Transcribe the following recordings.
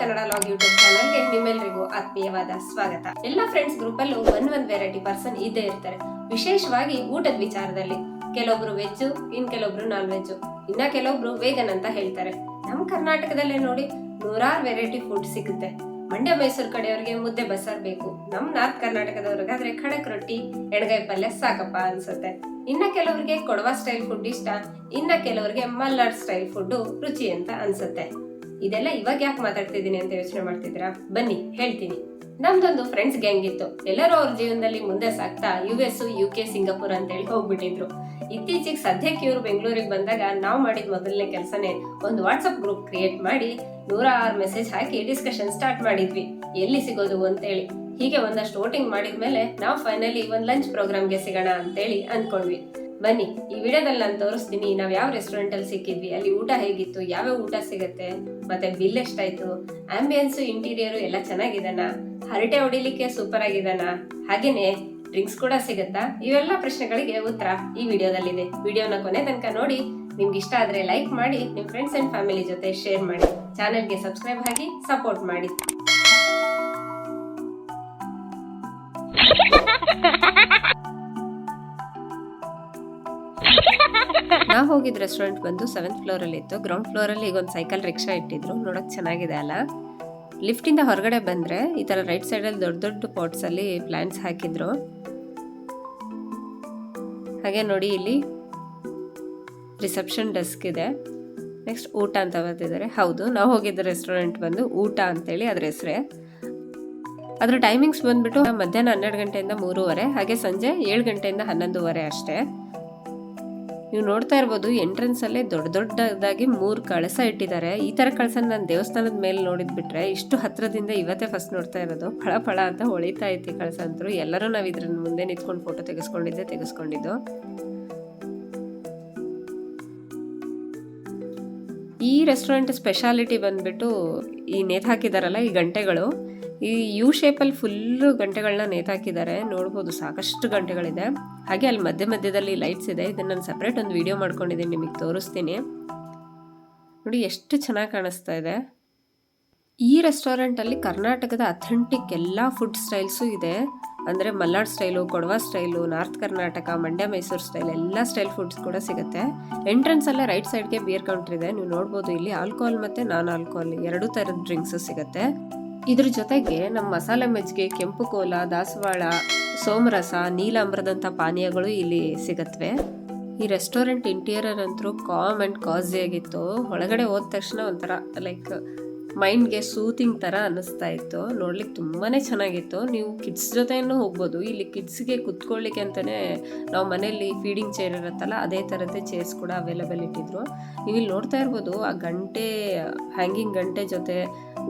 Kannada log YouTube ಚಾನಲ್ಗೆ ನಿಮ್ಮೆಲ್ಲರಿಗೂ ಆತ್ಮೀಯವಾದ ಸ್ವಾಗತ. ಎಲ್ಲ ಫ್ರೆಂಡ್ಸ್ ಗ್ರೂಪ್ ಅಲ್ಲೂ ಒನ್ ಒಂದ್ ವೆರೈಟಿ ಪರ್ಸನ್ ಇದ್ದೇ ಇರ್ತಾರೆ. ವಿಶೇಷವಾಗಿ ಊಟದ ವಿಚಾರದಲ್ಲಿ. ಕೆಲವೊಬ್ರು ವೆಜ್ ಇನ್ ಕೆಲವೊಬ್ರು ನಾನ್ ವೆಜ್ ಇನ್ನ ಕೆಲವೊಬ್ರು ವೇಗನ್ ಅಂತ ಹೇಳ್ತಾರೆ. ನಮ್ ಕರ್ನಾಟಕದಲ್ಲೇ ನೋಡಿ ನೂರಾರು ವೆರೈಟಿ ಫುಡ್ ಸಿಗುತ್ತೆ. ಮಂಡ್ಯ, ಮೈಸೂರು ಕಡೆಯವ್ರಿಗೆ ಮುದ್ದೆ ಬಸ್ಸಾರ್ ಬೇಕು. ನಮ್ ನಾರ್ತ್ ಕರ್ನಾಟಕದವ್ರಿಗಾದ್ರೆ ಖಡಕ್ ರೊಟ್ಟಿ ಎಡಗೈ ಪಲ್ಯ ಸಾಕಪ್ಪ ಅನ್ಸುತ್ತೆ. ಇನ್ನ ಕೆಲವರಿಗೆ ಕೊಡವ ಸ್ಟೈಲ್ ಫುಡ್ ಇಷ್ಟ, ಇನ್ನ ಕೆಲವರಿಗೆ ಮಲ್ನಾಡ್ ಸ್ಟೈಲ್ ಫುಡ್ ರುಚಿ ಅಂತ ಅನ್ಸುತ್ತೆ. ಇದೆಲ್ಲ ಇವಾಗ ಯಾಕೆ ಮಾತಾಡ್ತಿದ್ದೀನಿ ಅಂತ ಯೋಚನೆ ಮಾಡ್ತಿದ್ದೀರಾ? ಬನ್ನಿ, ಹೇಳ್ತೀನಿ. ನಮ್ದೊಂದು ಫ್ರೆಂಡ್ಸ್ ಗ್ಯಾಂಗ್ ಇತ್ತು. ಎಲ್ಲರೂ ಅವ್ರ ಜೀವನದಲ್ಲಿ ಮುಂದೆ ಸಾಕ್ತಾ U S U K Singapore ಅಂತ ಹೇಳಿ ಹೋಗ್ಬಿಟ್ಟಿದ್ರು. ಇತ್ತೀಚೆಗೆ ಸದ್ಯಕ್ಕೆ ಇವರು ಬೆಂಗಳೂರಿಗೆ ಬಂದಾಗ ನಾವು ಮಾಡಿದ ಮೊದಲನೇ ಕೆಲಸನೇ ಒಂದು ವಾಟ್ಸಪ್ ಗ್ರೂಪ್ ಕ್ರಿಯೇಟ್ ಮಾಡಿ ನೂರ ಆರು ಮೆಸೇಜ್ ಹಾಕಿ ಡಿಸ್ಕಷನ್ ಸ್ಟಾರ್ಟ್ ಮಾಡಿದ್ವಿ. ಎಲ್ಲಿ ಸಿಗೋದು ಅಂತೇಳಿ ಹೀಗೆ ಒಂದಷ್ಟು ವೋಟಿಂಗ್ ಮಾಡಿದ್ಮೇಲೆ ನಾವು ಫೈನಲಿ ಒಂದು ಲಂಚ್ ಪ್ರೋಗ್ರಾಮ್ಗೆ ಸಿಗೋಣ ಅಂತೇಳಿ ಅನ್ಕೊಂಡ್ವಿ ಬನ್ನಿ, ಈ ವಿಡಿಯೋದಲ್ಲಿ ನಾನು ತೋರಿಸ್ತೀನಿ, ನಾವು ಯಾವ ರೆಸ್ಟೋರೆಂಟ್ ಅಲ್ಲಿ ಸಿಕ್ಕಿದ್ವಿ, ಅಲ್ಲಿ ಊಟ ಹೇಗಿತ್ತು, ಯಾವ್ಯಾವ ಊಟ ಸಿಗುತ್ತೆ, ಮತ್ತೆ ಬಿಲ್ ಎಷ್ಟಾಯ್ತು ಆಂಬಿಯನ್ಸ್ ಇಂಟೀರಿಯರ್ ಎಲ್ಲ ಚೆನ್ನಾಗಿದಾನ, ಹರಟೆ ಹೊಡಿಲಿಕ್ಕೆ ಸೂಪರ್ ಆಗಿದಾನ, ಹಾಗೇನೆ ಡ್ರಿಂಕ್ಸ್ ಕೂಡ ಸಿಗುತ್ತಾ, ಇವೆಲ್ಲ ಪ್ರಶ್ನೆಗಳಿಗೆ ಉತ್ತರ ಈ ವಿಡಿಯೋದಲ್ಲಿದೆ. ವಿಡಿಯೋನ ಕೊನೆ ತನಕ ನೋಡಿ, ನಿಮ್ಗೆ ಇಷ್ಟ ಆದ್ರೆ ಲೈಕ್ ಮಾಡಿ ನಿಮ್ಮ ಫ್ರೆಂಡ್ಸ್ ಅಂಡ್ ಫ್ಯಾಮಿಲಿ ಜೊತೆ ಶೇರ್ ಮಾಡಿ ಚಾನೆಲ್ಗೆ ಸಬ್ಸ್ಕ್ರೈಬ್ ಆಗಿ ಸಪೋರ್ಟ್ ಮಾಡಿ. ನಾವು ಹೋಗಿದ್ ರೆಸ್ಟೋರೆಂಟ್ ಬಂದು ಸೆವೆಂತ್ ಫ್ಲೋರ್ ಅಲ್ಲಿ ಇತ್ತು. ಗ್ರೌಂಡ್ ಫ್ಲೋರ್ ಅಲ್ಲಿ ಈಗ ಒಂದು ಸೈಕಲ್ ರಿಕ್ಷಾ ಇಟ್ಟಿದ್ರು. ನೋಡಕ್ ಚೆನ್ನಾಗಿದೆ ಅಲ್ಲ? ಲಿಫ್ಟ್ ಇಂದ ಹೊರಗಡೆ ಬಂದ್ರೆ ಈ ತರ ರೈಟ್ ಸೈಡ್ ಅಲ್ಲಿ ದೊಡ್ಡ ದೊಡ್ಡ ಪಾಟ್ಸ್ ಅಲ್ಲಿ ಪ್ಲಾಂಟ್ಸ್ ಹಾಕಿದ್ರು. ಹಾಗೆ ನೋಡಿ ಇಲ್ಲಿ ರಿಸೆಪ್ಷನ್ ಡೆಸ್ಕ್ ಇದೆ. ನೆಕ್ಸ್ಟ್ ಊಟ ಅಂತ ಬರ್ತಿದ್ದಾರೆ ಹೌದು, ನಾವು ಹೋಗಿದ್ದ ರೆಸ್ಟೋರೆಂಟ್ ಬಂದು ಊಟ ಅಂತೇಳಿ ಅದ್ರ ಹೆಸರೇ. ಅದ್ರ ಟೈಮಿಂಗ್ಸ್ ಬಂದ್ಬಿಟ್ಟು ಮಧ್ಯಾಹ್ನ ಹನ್ನೆರಡು ಗಂಟೆಯಿಂದ ಮೂರುವರೆ, ಹಾಗೆ ಸಂಜೆ ಏಳು ಗಂಟೆಯಿಂದ ಹನ್ನೊಂದುವರೆ ಅಷ್ಟೇ. ನೀವು ನೋಡ್ತಾ ಇರ್ಬೋದು ಎಂಟ್ರೆನ್ಸ್ ಅಲ್ಲೇ ದೊಡ್ಡ ದೊಡ್ಡದಾಗಿ ಮೂರು ಕಳಸ ಇಟ್ಟಿದ್ದಾರೆ. ಈ ತರ ಕಳಸ ನಾನು ದೇವಸ್ಥಾನದ ಮೇಲೆ ನೋಡಿದ್ ಬಿಟ್ರೆ ಇಷ್ಟು ಹತ್ರದಿಂದ ಇವತ್ತೇ ಫಸ್ಟ್ ನೋಡ್ತಾ ಇರೋದು. ಫಳ ಫಳ ಅಂತ ಹೊಳಿತಾ ಐತಿ ಕಳಸ ಅಂತರು ಎಲ್ಲರೂ ನಾವು ಇದ್ರ ಮುಂದೆ ನಿಂತ್ಕೊಂಡು ಫೋಟೋ ತೆಗೆಸ್ಕೊಂಡಿದ್ದೆ, ತೆಗೆಸ್ಕೊಂಡಿದ್ದು. ಈ ರೆಸ್ಟೋರೆಂಟ್ ಸ್ಪೆಷಾಲಿಟಿ ಬಂದ್ಬಿಟ್ಟು ಈ ನೇತು ಹಾಕಿದಾರಲ್ಲ ಈ ಗಂಟೆಗಳು. ಈ ಯು ಶೇಪಲ್ಲಿ ಫುಲ್ಲು ಗಂಟೆಗಳನ್ನ ನೇತಾಕಿದ್ದಾರೆ. ನೋಡ್ಬೋದು ಸಾಕಷ್ಟು ಗಂಟೆಗಳಿದೆ. ಹಾಗೆ ಅಲ್ಲಿ ಮಧ್ಯ ಮಧ್ಯದಲ್ಲಿ ಲೈಟ್ಸ್ ಇದೆ. ಇದನ್ನು ನಾನು ಸಪ್ರೇಟ್ ಒಂದು ವಿಡಿಯೋ ಮಾಡ್ಕೊಂಡಿದ್ದೀನಿ, ನಿಮಗೆ ತೋರಿಸ್ತೀನಿ. ನೋಡಿ ಎಷ್ಟು ಚೆನ್ನಾಗಿ ಕಾಣಿಸ್ತಾ ಇದೆ. ಈ ರೆಸ್ಟೋರೆಂಟಲ್ಲಿ ಕರ್ನಾಟಕದ ಅಥೆಂಟಿಕ್ ಎಲ್ಲ ಫುಡ್ ಸ್ಟೈಲ್ಸು ಇದೆ. ಅಂದರೆ Malnad style Kodava style north Karnataka, Mandya, Mysuru style ಎಲ್ಲ ಸ್ಟೈಲ್ ಫುಡ್ಸ್ ಕೂಡ ಸಿಗುತ್ತೆ. ಎಂಟ್ರೆನ್ಸ್ ಅಲ್ಲೇ ರೈಟ್ ಸೈಡ್ಗೆ ಬಿಯರ್ ಕೌಂಟರ್ ಇದೆ. ನೀವು ನೋಡ್ಬೋದು ಇಲ್ಲಿ ಆಲ್ಕೋಹಾಲ್ ಮತ್ತು ನಾನ್ ಆಲ್ಕೋಹಾಲ್ ಎರಡೂ ಥರದ ಡ್ರಿಂಕ್ಸು ಸಿಗುತ್ತೆ. ಇದ್ರ ಜೊತೆಗೆ ನಮ್ಮ ಮಸಾಲೆ ಮಜ್ಜಿಗೆ, ಕೆಂಪು ಕೋಲ, ದಾಸವಾಳ, ಸೋಮರಸ ನೀಲಾಂಬ್ರದಂಥ ಪಾನೀಯಗಳು ಇಲ್ಲಿ ಸಿಗತ್ವೆ. ಈ ರೆಸ್ಟೋರೆಂಟ್ ಇಂಟೀರಿಯರ್ ಅಂತೂ ಕಾಮ್ ಆ್ಯಂಡ್ ಕಾಸಿ ಆಗಿತ್ತು. ಒಳಗಡೆ ಹೋದ ತಕ್ಷಣ ಒಂಥರ ಲೈಕ್ ಮೈಂಡ್ಗೆ ಸೂತಿಂಗ್ ಥರ ಅನ್ನಿಸ್ತಾ ಇತ್ತು. ನೋಡ್ಲಿಕ್ಕೆ ತುಂಬಾ ಚೆನ್ನಾಗಿತ್ತು. ನೀವು ಕಿಡ್ಸ್ ಜೊತೆನೂ ಹೋಗ್ಬೋದು. ಇಲ್ಲಿ ಕಿಡ್ಸ್ಗೆ ಕುತ್ಕೊಳ್ಳಿಕ್ಕೆ ಅಂತಲೇ ನಾವು ಮನೆಯಲ್ಲಿ ಫೀಡಿಂಗ್ ಚೇರ್ ಇರುತ್ತಲ್ಲ, ಅದೇ ಥರದ್ದೇ ಚೇರ್ಸ್ ಕೂಡ ಅವೈಲೇಬಲ್ ಇಟ್ಟಿದ್ರು ನೀವು ಇಲ್ಲಿ ನೋಡ್ತಾ ಇರ್ಬೋದು, ಆ ಗಂಟೆ ಹ್ಯಾಂಗಿಂಗ್ ಗಂಟೆ ಜೊತೆ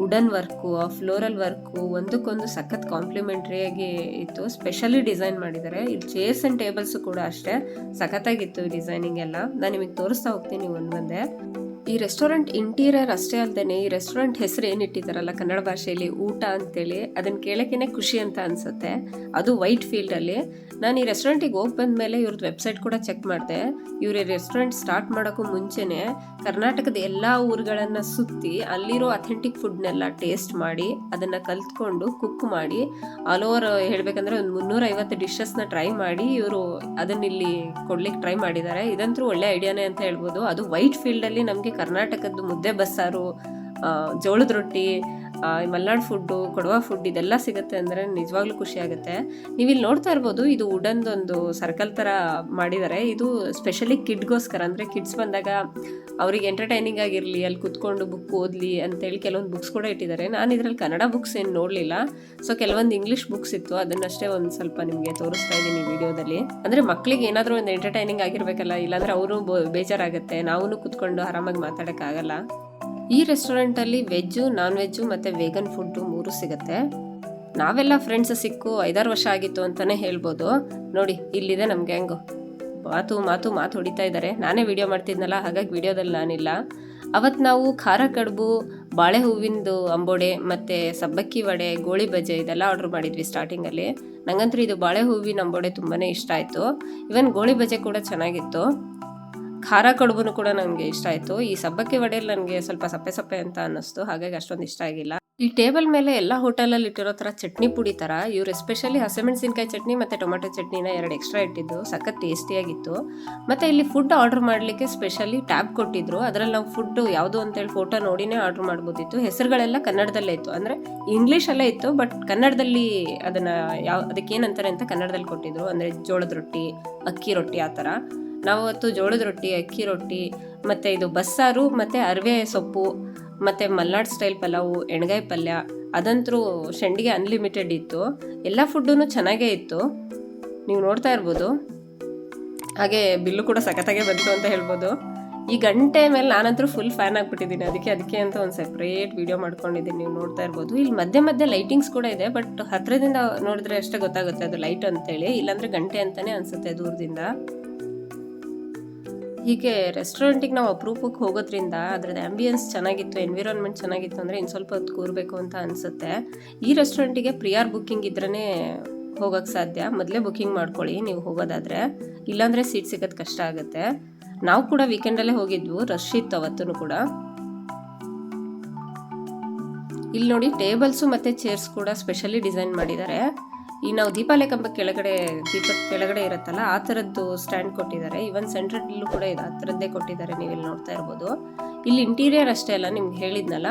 ವುಡನ್ ವರ್ಕು ಆ ಫ್ಲೋರಲ್ ವರ್ಕು ಒಂದಕ್ಕೊಂದು ಸಖತ್ ಕಾಂಪ್ಲಿಮೆಂಟ್ರಿಯಾಗಿ ಇತ್ತು. ಸ್ಪೆಷಲಿ ಡಿಸೈನ್ ಮಾಡಿದ್ದಾರೆ. ಇಲ್ಲಿ ಚೇರ್ಸ್ ಆ್ಯಂಡ್ ಟೇಬಲ್ಸು ಕೂಡ ಅಷ್ಟೇ ಸಖತ್ತಾಗಿತ್ತು ಈ ಡಿಸೈನಿಂಗ್ ಎಲ್ಲ. ನಾನು ನಿಮಗೆ ತೋರಿಸ್ತಾ ಹೋಗ್ತೀನಿ ಒಂದೊಂದೇ ಈ ರೆಸ್ಟೋರೆಂಟ್ ಇಂಟೀರಿಯರ್ ಅಷ್ಟೇ ಅಲ್ಲದೆ ಈ ರೆಸ್ಟೋರೆಂಟ್ ಹೆಸರು ಏನಿಟ್ಟಿದ್ದಾರಲ್ಲ ಕನ್ನಡ ಭಾಷೆಯಲ್ಲಿ, ಊಟ ಅಂತೇಳಿ ಅದನ್ನ ಕೇಳೋಕ್ಕೇನೆ ಖುಷಿ ಅಂತ ಅನ್ಸುತ್ತೆ. ಅದು ವೈಟ್ ಫೀಲ್ಡಲ್ಲಿ ನಾನು ಈ ರೆಸ್ಟೋರೆಂಟಿಗೆ ಹೋಗಿ ಬಂದಮೇಲೆ ಇವ್ರದ್ದು ವೆಬ್ಸೈಟ್ ಕೂಡ ಚೆಕ್ ಮಾಡಿದೆ. ಇವ್ರ ರೆಸ್ಟೋರೆಂಟ್ ಸ್ಟಾರ್ಟ್ ಮಾಡೋಕ್ಕೂ ಮುಂಚೆನೆ ಕರ್ನಾಟಕದ ಎಲ್ಲ ಊರುಗಳನ್ನು ಸುತ್ತಿ ಅಲ್ಲಿರೋ ಅಥೆಂಟಿಕ್ ಫುಡ್ನೆಲ್ಲ ಟೇಸ್ಟ್ ಮಾಡಿ, ಅದನ್ನು ಕಲ್ತ್ಕೊಂಡು ಕುಕ್ ಮಾಡಿ ಆಲ್ ಓವರ್ ಹೇಳಬೇಕಂದ್ರೆ ಒಂದು ಮುನ್ನೂರೈವತ್ತು ಡಿಶಸ್ನ ಟ್ರೈ ಮಾಡಿ ಇವರು ಅದನ್ನ ಇಲ್ಲಿ ಕೊಡ್ಲಿಕ್ಕೆ ಟ್ರೈ ಮಾಡಿದ್ದಾರೆ ಇದಂತೂ ಒಳ್ಳೆ ಐಡಿಯಾನೇ ಅಂತ ಹೇಳ್ಬೋದು. ಅದು ವೈಟ್ ಫೀಲ್ಡಲ್ಲಿ ನಮಗೆ ಕರ್ನಾಟಕದ್ದು ಮುದ್ದೆ ಬಸ್ಸಾರು ಜೋಳದ ರೊಟ್ಟಿ ಮಲ್ನಾಡ್ ಫುಡ್ಡು, ಕೊಡುವ ಫುಡ್ ಇದೆಲ್ಲ ಸಿಗುತ್ತೆ ಅಂದರೆ ನಿಜವಾಗ್ಲೂ ಖುಷಿ ಆಗುತ್ತೆ. ನೀವು ಇಲ್ಲಿ ನೋಡ್ತಾ ಇರ್ಬೋದು, ಇದು ವುಡನ್ದೊಂದು ಸರ್ಕಲ್ ಥರ ಮಾಡಿದ್ದಾರೆ ಇದು ಸ್ಪೆಷಲಿ ಕಿಡ್ಗೋಸ್ಕರ ಅಂದರೆ ಕಿಡ್ಸ್ ಬಂದಾಗ ಅವ್ರಿಗೆ ಎಂಟರ್ಟೈನಿಂಗ್ ಆಗಿರಲಿ, ಅಲ್ಲಿ ಕುತ್ಕೊಂಡು ಬುಕ್ ಓದಲಿ ಅಂತೇಳಿ ಕೆಲವೊಂದು ಬುಕ್ಸ್ ಕೂಡ ಇಟ್ಟಿದ್ದಾರೆ. ನಾನು ಇದರಲ್ಲಿ ಕನ್ನಡ ಬುಕ್ಸ್ ಏನು ನೋಡಲಿಲ್ಲ. ಸೊ ಕೆಲವೊಂದು ಇಂಗ್ಲೀಷ್ ಬುಕ್ಸ್ ಇತ್ತು. ಅದನ್ನಷ್ಟೇ ಒಂದು ಸ್ವಲ್ಪ ನಿಮಗೆ ತೋರಿಸ್ತಾ ಇದ್ದೀನಿ ವಿಡಿಯೋದಲ್ಲಿ. ಅಂದರೆ ಮಕ್ಕಳಿಗೆ ಏನಾದರೂ ಒಂದು ಎಂಟರ್ಟೈನಿಂಗ್ ಆಗಿರಬೇಕಲ್ಲ, ಇಲ್ಲಾಂದ್ರೆ ಅವರು ಬೇಜಾರಾಗುತ್ತೆ. ನಾವು ಕುತ್ಕೊಂಡು ಆರಾಮಾಗಿ ಮಾತಾಡೋಕ್ಕಾಗಲ್ಲ. ಈ ರೆಸ್ಟೋರೆಂಟಲ್ಲಿ ವೆಜ್ಜು ನಾನ್ ವೆಜ್ಜು ಮತ್ತು ವೇಗನ್ ಫುಡ್ಡು ಮೂರು ಸಿಗುತ್ತೆ. ನಾವೆಲ್ಲ ಫ್ರೆಂಡ್ಸ್ ಸಿಕ್ಕು, ಐದಾರು ವರ್ಷ ಆಗಿತ್ತು ಅಂತಲೇ ಹೇಳ್ಬೋದು. ನೋಡಿ, ಇಲ್ಲಿದೆ ನಮ್ಮ ಗ್ಯಾಂಗು ಮಾತು ಮಾತು ಮಾತು ಹೊಡಿತಾ ಇದ್ದಾರೆ. ನಾನೇ ವಿಡಿಯೋ ಮಾಡ್ತಿದ್ನಲ್ಲ, ಹಾಗಾಗಿ ವಿಡಿಯೋದಲ್ಲಿ ನಾನಿಲ್ಲ. ಅವತ್ತು ನಾವು ಖಾರ ಕಡುಬು ಬಾಳೆ ಹೂವಿಂದು ಅಂಬೋಡೆ ಮತ್ತು ಸಬ್ಬಕ್ಕಿ ವಡೆ, ಗೋಳಿ ಬಜೆ ಇದೆಲ್ಲ ಆರ್ಡ್ರ್ ಮಾಡಿದ್ವಿ ಸ್ಟಾರ್ಟಿಂಗಲ್ಲಿ ನಂಗಂತೂ ಇದು ಬಾಳೆ ಹೂವಿನ ಅಂಬೋಡೆ ತುಂಬಾ ಇಷ್ಟ ಆಯಿತು. ಇವನ್ ಗೋಳಿ ಬಜೆ ಕೂಡ ಚೆನ್ನಾಗಿತ್ತು. ಖಾರ ಕಡುಬು ಕೂಡ ನನಗೆ ಇಷ್ಟ ಆಯಿತು. ಈ ಸಬ್ಬಕ್ಕಿ ವಡೆಯಲ್ಲಿ ನನಗೆ ಸ್ವಲ್ಪ ಸಪ್ಪೆ ಸಪ್ಪೆ ಅಂತ ಅನ್ನಿಸ್ತು. ಹಾಗಾಗಿ ಅಷ್ಟೊಂದು ಇಷ್ಟ ಆಗಿಲ್ಲ. ಈ ಟೇಬಲ್ ಮೇಲೆ ಎಲ್ಲ ಹೋಟೆಲಲ್ಲಿ ಇಟ್ಟಿರೋ ಥರ ಚಟ್ನಿ ಪುಡಿ ಥರ ಇವ್ರು ಎಸ್ಪೆಷಲಿ ಹಸಿಮೆಣಸಿನ್ಕಾಯಿ ಚಟ್ನಿ ಮತ್ತು ಟೊಮೆಟೊ ಚಟ್ನಿನ ಎರಡು ಎಕ್ಸ್ಟ್ರಾ ಇಟ್ಟಿದ್ದು. ಸಖತ್ ಟೇಸ್ಟಿಯಾಗಿತ್ತು ಮತ್ತು ಇಲ್ಲಿ ಫುಡ್ ಆರ್ಡರ್ ಮಾಡಲಿಕ್ಕೆ ಸ್ಪೆಷಲಿ ಟ್ಯಾಬ್ ಕೊಟ್ಟಿದ್ರು. ಅದರಲ್ಲಿ ನಾವು ಫುಡ್ಡು ಯಾವುದು ಅಂತೇಳಿ ಫೋಟೋ ನೋಡಿನೇ ಆರ್ಡರ್ ಮಾಡ್ಬೋದಿತ್ತು. ಹೆಸರುಗಳೆಲ್ಲ ಕನ್ನಡದಲ್ಲೇ ಇತ್ತು. ಅಂದರೆ ಇಂಗ್ಲೀಷಲ್ಲೇ ಇತ್ತು ಬಟ್ ಕನ್ನಡದಲ್ಲಿ ಅದನ್ನು ಯಾವ ಅದಕ್ಕೆ ಏನಂತಾರೆ ಅಂತ ಕನ್ನಡದಲ್ಲಿ ಕೊಟ್ಟಿದ್ರು. ಅಂದರೆ ಜೋಳದ ರೊಟ್ಟಿ, ಅಕ್ಕಿ ರೊಟ್ಟಿ ಆ ಥರ ನಾವು ಜೋಳದ ರೊಟ್ಟಿ, ಅಕ್ಕಿ ರೊಟ್ಟಿ, ಮತ್ತು ಇದು ಬಸ್ಸಾರು, ಮತ್ತು ಅರವೆ ಸೊಪ್ಪು, ಮತ್ತು ಮಲ್ನಾಡ್ ಸ್ಟೈಲ್ ಪಲಾವು, ಎಣ್ಗಾಯಿ ಪಲ್ಯ, ಅದಂತರೂ ಶೆಂಡಿಗೆ ಅನ್ಲಿಮಿಟೆಡ್ ಇತ್ತು. ಎಲ್ಲ ಫುಡ್ಡೂ ಚೆನ್ನಾಗೇ ಇತ್ತು. ನೀವು ನೋಡ್ತಾ ಇರ್ಬೋದು. ಹಾಗೆ ಬಿಲ್ಲು ಕೂಡ ಸಖತ್ತಾಗೆ ಬಂತು ಅಂತ ಹೇಳ್ಬೋದು. ಈ ಗಂಟೆ ಮೇಲೆ ನಾನಂತರೂ ಫುಲ್ ಫ್ಯಾನ್ ಆಗಿಬಿಟ್ಟಿದ್ದೀನಿ. ಅದಕ್ಕೆ ಅದಕ್ಕೆ ಅಂತ ಒಂದು ಸೆಪ್ರೇಟ್ ವಿಡಿಯೋ ಮಾಡ್ಕೊಂಡಿದ್ದೀನಿ. ನೀವು ನೋಡ್ತಾ ಇರ್ಬೋದು. ಇಲ್ಲಿ ಮಧ್ಯೆ ಮಧ್ಯೆ ಲೈಟಿಂಗ್ಸ್ ಕೂಡ ಇದೆ ಬಟ್ ಹತ್ತಿರದಿಂದ ನೋಡಿದ್ರೆ ಅಷ್ಟೇ ಗೊತ್ತಾಗುತ್ತೆ ಅದು ಲೈಟ್ ಅಂತೇಳಿ. ಇಲ್ಲಾಂದರೆ ಗಂಟೆ ಅಂತಲೇ ಅನ್ಸುತ್ತೆ ದೂರದಿಂದ. ಹೀಗೆ ರೆಸ್ಟೋರೆಂಟಿಗೆ ನಾವು ಅಪರೂಪಕ್ಕೆ ಹೋಗೋದ್ರಿಂದ ಅದ್ರದ್ದು ಆ್ಯಂಬಿಯನ್ಸ್ ಚೆನ್ನಾಗಿತ್ತು ಎನ್ವಿರಾನ್ಮೆಂಟ್ ಚೆನ್ನಾಗಿತ್ತು ಅಂದರೆ ಇನ್ನು ಸ್ವಲ್ಪ ಹೊತ್ತು ಕೂರಬೇಕು ಅಂತ ಅನಿಸುತ್ತೆ. ಈ ರೆಸ್ಟೋರೆಂಟಿಗೆ ಪ್ರಿಯಾರ್ ಬುಕ್ಕಿಂಗ್ ಇದ್ರೇ ಹೋಗೋಕ್ಕೆ ಸಾಧ್ಯ. ಮೊದಲೇ ಬುಕ್ಕಿಂಗ್ ಮಾಡ್ಕೊಳ್ಳಿ ನೀವು ಹೋಗೋದಾದರೆ. ಇಲ್ಲಾಂದರೆ ಸೀಟ್ ಸಿಗೋದು ಕಷ್ಟ ಆಗುತ್ತೆ. ನಾವು ಕೂಡ ವೀಕೆಂಡಲ್ಲೇ ಹೋಗಿದ್ವು ರಶ್ ಇತ್ತು ಅವತ್ತೂ ಕೂಡ. ಇಲ್ಲಿ ನೋಡಿ ಟೇಬಲ್ಸು ಮತ್ತು ಚೇರ್ಸ್ ಕೂಡ ಸ್ಪೆಷಲಿ ಡಿಸೈನ್ ಮಾಡಿದ್ದಾರೆ ಈ ನಾವು ದೀಪಾಲಯ ಕಂಬ ಕೆಳಗಡೆ ದೀಪದ ಕೆಳಗಡೆ ಇರುತ್ತಲ್ಲ, ಆ ಥರದ್ದು ಸ್ಟ್ಯಾಂಡ್ ಕೊಟ್ಟಿದ್ದಾರೆ. ಈವನ್ ಸೆಂಟ್ರಲ್ಲೂ ಕೂಡ ಇದೆ, ಆ ಥರದ್ದೇ ಕೊಟ್ಟಿದ್ದಾರೆ ನೀವು ಇಲ್ಲಿ ನೋಡ್ತಾ ಇರ್ಬೋದು. ಇಲ್ಲಿ ಇಂಟೀರಿಯರ್ ಅಷ್ಟೇ ಅಲ್ಲ, ನಿಮ್ಗೆ ಹೇಳಿದ್ನಲ್ಲ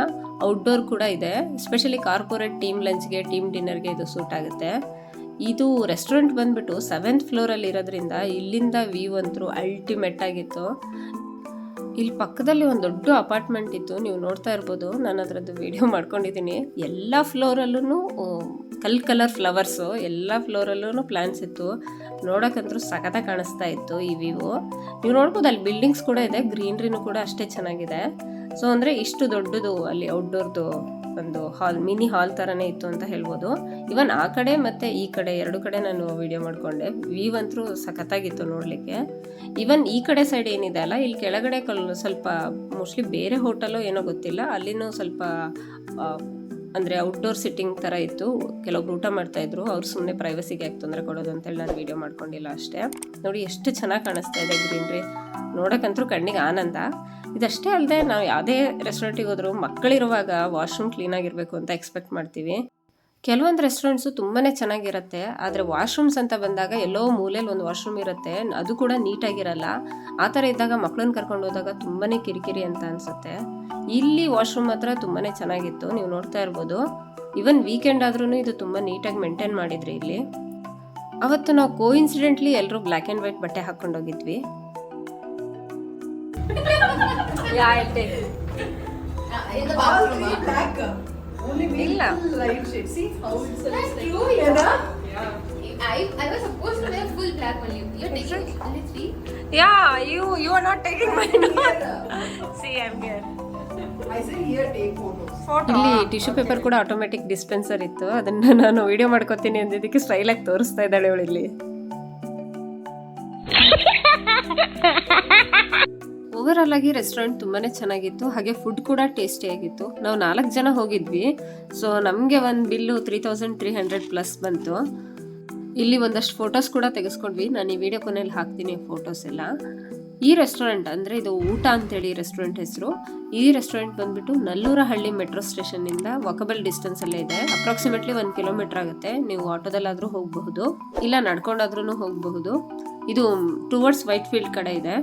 ಔಟ್ಡೋರ್ ಕೂಡ ಇದೆ. ಸ್ಪೆಷಲಿ ಕಾರ್ಪೊರೇಟ್ ಟೀಮ್ ಲಂಚ್ಗೆ ಟೀಮ್ ಡಿನ್ನರ್ಗೆ ಇದು ಸೂಟ್ ಆಗುತ್ತೆ. ಇದು ರೆಸ್ಟೋರೆಂಟ್ ಬಂದ್ಬಿಟ್ಟು ಸೆವೆಂತ್ ಫ್ಲೋರಲ್ಲಿ ಇರೋದ್ರಿಂದ ಇಲ್ಲಿಂದ ವ್ಯೂ ಅಂತೂ ಅಲ್ಟಿಮೇಟ್ ಆಗಿತ್ತು. ಇಲ್ಲಿ ಪಕ್ಕದಲ್ಲಿ ಒಂದು ದೊಡ್ಡ ಅಪಾರ್ಟ್ಮೆಂಟ್ ಇತ್ತು, ನೀವು ನೋಡ್ತಾ ಇರ್ಬೋದು. ನಾನು ಅದರದ್ದು ವಿಡಿಯೋ ಮಾಡ್ಕೊಂಡಿದ್ದೀನಿ. ಎಲ್ಲ ಫ್ಲೋರಲ್ಲೂ ಕಲ್ ಕಲರ್ ಫ್ಲವರ್ಸು, ಎಲ್ಲ ಫ್ಲೋರಲ್ಲೂ ಪ್ಲ್ಯಾನ್ಸ್ ಇತ್ತು. ನೋಡೋಕ್ಕಂತೂ ಸಖತ ಕಾಣಿಸ್ತಾ ಇತ್ತು ಈ ವ್ಯೂ ನೀವು ನೋಡ್ಬೋದು, ಅಲ್ಲಿ ಬಿಲ್ಡಿಂಗ್ಸ್ ಕೂಡ ಇದೆ, ಗ್ರೀನ್ರಿನೂ ಕೂಡ ಅಷ್ಟೇ ಚೆನ್ನಾಗಿದೆ. ಸೊ ಅಂದರೆ ಇಷ್ಟು ದೊಡ್ಡದು ಅಲ್ಲಿ ಔಟ್ಡೋರ್ದು ಒಂದು ಹಾಲ್ ಮಿನಿ ಹಾಲ್ ಥರನೇ ಇತ್ತು ಅಂತ ಹೇಳ್ಬೋದು. ಇವನ್ ಆ ಕಡೆ ಮತ್ತು ಈ ಕಡೆ, ಎರಡು ಕಡೆ ನಾನು ವಿಡಿಯೋ ಮಾಡಿಕೊಂಡೆ. ವ್ಯೂ ಅಂತೂ ಸಖತ್ತಾಗಿತ್ತು ನೋಡಲಿಕ್ಕೆ. ಇವನ್ ಈ ಕಡೆ ಸೈಡ್ ಏನಿದೆ ಅಲ್ಲ, ಇಲ್ಲಿ ಕೆಳಗಡೆ ಕಲ್, ಸ್ವಲ್ಪ ಮೋಸ್ಟ್ಲಿ ಬೇರೆ ಹೋಟೆಲ್ ಏನೋ ಗೊತ್ತಿಲ್ಲ. ಅಲ್ಲಿನೂ ಸ್ವಲ್ಪ ಅಂದರೆ ಔಟ್ಡೋರ್ ಸಿಟ್ಟಿಂಗ್ ಥರ ಇತ್ತು. ಕೆಲವೊಬ್ರು ಊಟ ಮಾಡ್ತಾ ಇದ್ರು. ಅವ್ರು ಸುಮ್ಮನೆ ಪ್ರೈವಸಿಗೆ ಯಾಕೆ ತೊಂದರೆ ಕೊಡೋದು ಅಂತೇಳಿ ನಾನು ವೀಡಿಯೋ ಮಾಡ್ಕೊಂಡಿಲ್ಲ ಅಷ್ಟೇ. ನೋಡಿ, ಎಷ್ಟು ಚೆನ್ನಾಗಿ ಕಾಣಿಸ್ತಾ ಇದೆ ಗ್ರೀನ್ರಿ ನೋಡೋಕ್ಕಂತೂ ಕಣ್ಣಿಗೆ ಆನಂದ. ಇದಷ್ಟೇ ಅಲ್ಲದೆ ನಾವು ಯಾವುದೇ ರೆಸ್ಟೋರೆಂಟಿಗೆ ಹೋದರೂ ಮಕ್ಕಳಿರುವಾಗ ವಾಶ್ರೂಮ್ ಕ್ಲೀನಾಗಿರಬೇಕು ಅಂತ ಎಕ್ಸ್ಪೆಕ್ಟ್ ಮಾಡ್ತೀವಿ. ಕೆಲವೊಂದು ರೆಸ್ಟೋರೆಂಟ್ಸು ತುಂಬಾ ಚೆನ್ನಾಗಿರುತ್ತೆ, ಆದರೆ ವಾಶ್ರೂಮ್ಸ್ ಅಂತ ಬಂದಾಗ ಎಲ್ಲೋ ಮೂಲೆಯಲ್ಲಿ ಒಂದು ವಾಶ್ರೂಮ್ ಇರುತ್ತೆ, ಅದು ಕೂಡ ನೀಟಾಗಿರಲ್ಲ. ಆ ಥರ ಇದ್ದಾಗ ಮಕ್ಕಳನ್ನ ಕರ್ಕೊಂಡು ಹೋದಾಗ ತುಂಬಾ ಕಿರಿಕಿರಿ ಅಂತ ಅನಿಸುತ್ತೆ. ಇಲ್ಲಿ ವಾಶ್ರೂಮ್ ಮಾತ್ರ ತುಂಬಾ ಚೆನ್ನಾಗಿತ್ತು, ನೀವು ನೋಡ್ತಾ ಇರ್ಬೋದು. ಈವನ್ ವೀಕೆಂಡ್ ಆದ್ರೂ ಇದು ತುಂಬ ನೀಟಾಗಿ ಮೇಂಟೈನ್ ಮಾಡಿದ್ರಿ ಇಲ್ಲಿ. ಅವತ್ತು ನಾವು ಕೋ ಇನ್ಸಿಡೆಂಟ್ಲಿ ಎಲ್ಲರೂ ಬ್ಲ್ಯಾಕ್ ಆ್ಯಂಡ್ ವೈಟ್ ಬಟ್ಟೆ ಹಾಕ್ಕೊಂಡೋಗಿದ್ವಿ In the bathroom. All black. Only Light shade. See how it's That's like- true, Yeah. I, I was supposed to wear full black only. You're taking only three? Yeah you you are not taking my see I am here I say here take photos. ಇಲ್ಲಿ tissue paper ಕೂಡ automatic dispenser ಇತ್ತು ಅದನ್ನ ನಾನು video ಮಾಡ್ಕೋತೀನಿ ಅಂದಿದ್ದಕ್ಕೆ ಆಗಿ ತೋರಿಸ್ತಾ ಇದ್ದಾಳೆ ಅವಳು ಇಲ್ಲಿ ಓವರ್ ಆಗಿ ರೆಸ್ಟೋರೆಂಟ್ ತುಂಬಾನೇ ಚೆನ್ನಾಗಿತ್ತು. ಹಾಗೆ ಫುಡ್ ಕೂಡ ಟೇಸ್ಟಿಯಾಗಿತ್ತು ನಾವು ನಾಲ್ಕು ಜನ ಹೋಗಿದ್ವಿ. ಸೊ ನಮಗೆ ಒಂದು bill three thousand three hundred plus ಬಂತು. ಇಲ್ಲಿ ಒಂದಷ್ಟು ಫೋಟೋಸ್ ಕೂಡ ತೆಗೆಸ್ಕೊಂಡ್ವಿ. ನಾನು ಈ ವಿಡಿಯೋ ಕೊನೆಯಲ್ಲಿ ಹಾಕ್ತೀನಿ ಫೋಟೋಸ್ ಎಲ್ಲ. ಈ ರೆಸ್ಟೋರೆಂಟ್ ಅಂದರೆ ಇದು ಊಟ ಅಂತೇಳಿ ರೆಸ್ಟೋರೆಂಟ್ ಹೆಸರು. ಈ ರೆಸ್ಟೋರೆಂಟ್ ಬಂದ್ಬಿಟ್ಟು ನಲ್ಲೂರಹಳ್ಳಿ ಮೆಟ್ರೋ ಸ್ಟೇಷನ್ನಿಂದ ವಾಕಬಲ್ ಡಿಸ್ಟೆನ್ಸಲ್ಲೇ ಇದೆ. ಅಪ್ರಾಕ್ಸಿಮೇಟ್ಲಿ ಒಂದು ಕಿಲೋಮೀಟರ್ ಆಗುತ್ತೆ. ನೀವು ಆಟೋದಲ್ಲಾದರೂ ಹೋಗಬಹುದು. ಇಲ್ಲ ನಡ್ಕೊಂಡಾದ್ರೂ ಹೋಗಬಹುದು. ಇದು ಟುವರ್ಡ್ಸ್ ವೈಟ್ ಫೀಲ್ಡ್ ಕಡೆ ಇದೆ.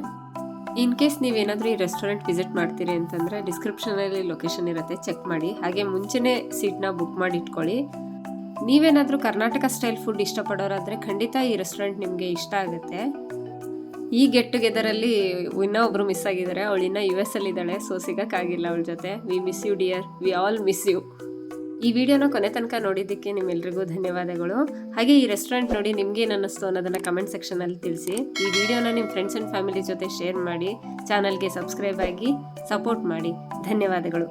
ಇನ್ ಕೇಸ್ ನೀವೇನಾದರೂ ಈ ರೆಸ್ಟೋರೆಂಟ್ ವಿಸಿಟ್ ಮಾಡ್ತೀರಿ ಅಂತಂದರೆ ಡಿಸ್ಕ್ರಿಪ್ಷನಲ್ಲಿ ಲೊಕೇಶನ್ ಇರುತ್ತೆ ಚೆಕ್ ಮಾಡಿ. ಹಾಗೆ ಮುಂಚೆನೇ ಸೀಟ್ನ ಬುಕ್ ಮಾಡಿ ಇಟ್ಕೊಳ್ಳಿ. ನೀವೇನಾದರೂ ಕರ್ನಾಟಕ ಸ್ಟೈಲ್ ಫುಡ್ ಇಷ್ಟಪಡೋರಾದರೆ ಖಂಡಿತ ಈ ರೆಸ್ಟೋರೆಂಟ್ ನಿಮಗೆ ಇಷ್ಟ ಆಗುತ್ತೆ. ಈ ಗೆಟ್ ಟುಗೆದರಲ್ಲಿ ಇನ್ನೂ ಒಬ್ಬರು ಮಿಸ್ ಆಗಿದ್ದಾರೆ. ಅವಳಿನ್ನ ಯು ಎಸ್ ಅಲ್ಲಿ ಇದ್ದಾಳೆ ಸೊ ಸಿಗೋಕ್ಕಾಗಿಲ್ಲ ಅವಳ ಜೊತೆ. We miss you dear we all miss you ಈ ವಿಡಿಯೋನ ಕೊನೆ ತನಕ ನೋಡಿದ್ದಕ್ಕೆ ನಿಮ್ಮೆಲ್ರಿಗೂ ಧನ್ಯವಾದಗಳು. ಹಾಗೆ ಈ ರೆಸ್ಟೋರೆಂಟ್ ನೋಡಿ ನಿಮ್ಗೆ ಏನು ಅನ್ನಿಸ್ತು ಅನ್ನೋದನ್ನ ಕಮೆಂಟ್ ಸೆಕ್ಷನಲ್ಲಿ ತಿಳಿಸಿ. ಈ ವಿಡಿಯೋನ ನಿಮ್ಮ ಫ್ರೆಂಡ್ಸ್ ಆ್ಯಂಡ್ ಫ್ಯಾಮಿಲಿ ಜೊತೆ ಶೇರ್ ಮಾಡಿ ಚಾನಲ್ಗೆ ಸಬ್ಸ್ಕ್ರೈಬ್ ಆಗಿ ಸಪೋರ್ಟ್ ಮಾಡಿ. ಧನ್ಯವಾದಗಳು.